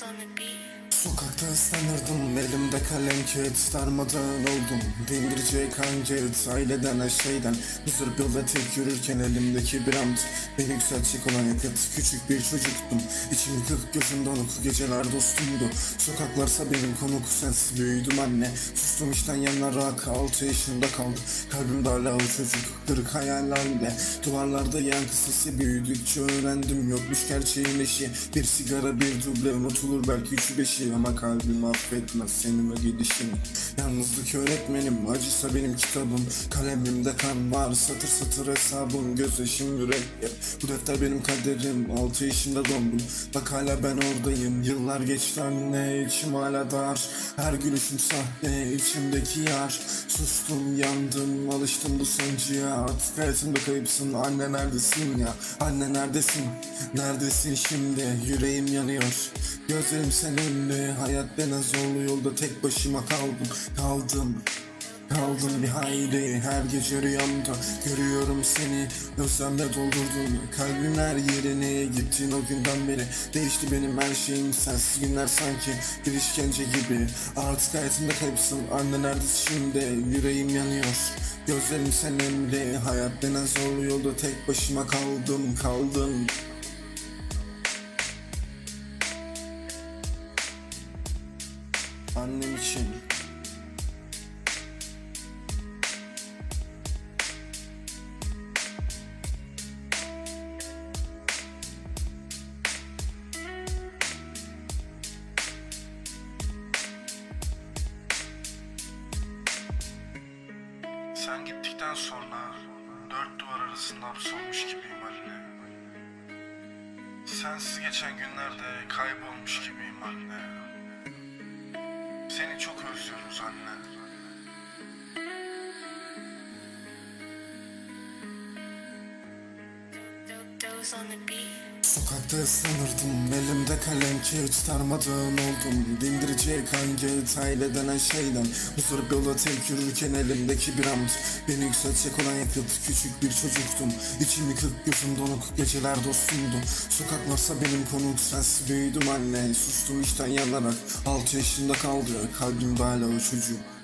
On the beat. Sokakta ıslanırdım elimde kalem kağıt darmadağın oldum. Bindirce kan kağıt aileden her şeyden. Huzur yolda tek yürürken elimdeki bir ant. Beni yükseltecek olan yakıt küçük bir çocuktum. İçim yıkık gözüm donuk geceler dostumdu. Sokaklarsa benim konuk sensiz büyüdüm anne. Sustum işten yanarak altı yaşında kaldı Kalbimde hala o çocuk kırık hayallerle Duvarlarda yankı sesi büyüdükçe öğrendim. Yokmuş gerçeğin eşi. Bir sigara bir duble unutulur belki üçü beşi Ama kalbim affetmez senin ve gidişini Yalnızlık öğretmenim acısa benim kitabım. Kalemimde kan var satır satır hesabım. Gözyaşım yürek yer. Bu defter benim kaderim Altı yaşında dondum Bak hala ben oradayım. Yıllar geçti anne içim hala dar Her gülüşüm sahte içimdeki yar. Sustum yandım alıştım bu sancıya. Artık hayatımda kayıpsın anne neredesin ya? Anne neredesin? Neredesin şimdi? Yüreğim yanıyor. Gözlerim seninle Hayat denen zorlu yolda tek başıma kaldım Kaldım Kaldım bir hayli her gece rüyamda Görüyorum seni. Özlemle doldurdun Kalbim her yerine. Gittin o günden beri Değişti benim her şeyim. Sensiz günler sanki Bir işkence gibi. Artık hayatımda kayıpsın anne neredesin şimdi? Yüreğim yanıyor Gözlerim seninle Hayat denen zorlu yolda tek başıma kaldım kaldım. Annem için Sen gittikten sonra dört duvar arasında hapsolmuş gibiyim anne. Sensiz geçen günlerde kaybolmuş gibiyim anne. Seni çok özlüyoruz anne. Sokakta ıslanırdım elimde kalem kağıt darmadağın oldum. Dindirici kan kağıt aile denen şeyden. Huzur yola tek yürürken elimdeki bir ant Beni yükseltecek olan yakıt küçük bir çocuktum. İçim yıkık gözüm donuk geceler dostumdu Sokaklarsa benim konuk sensiz büyüdüm anne. Sustum işten yanarak altı yaşında kaldı. Kalbimde hala o çocuk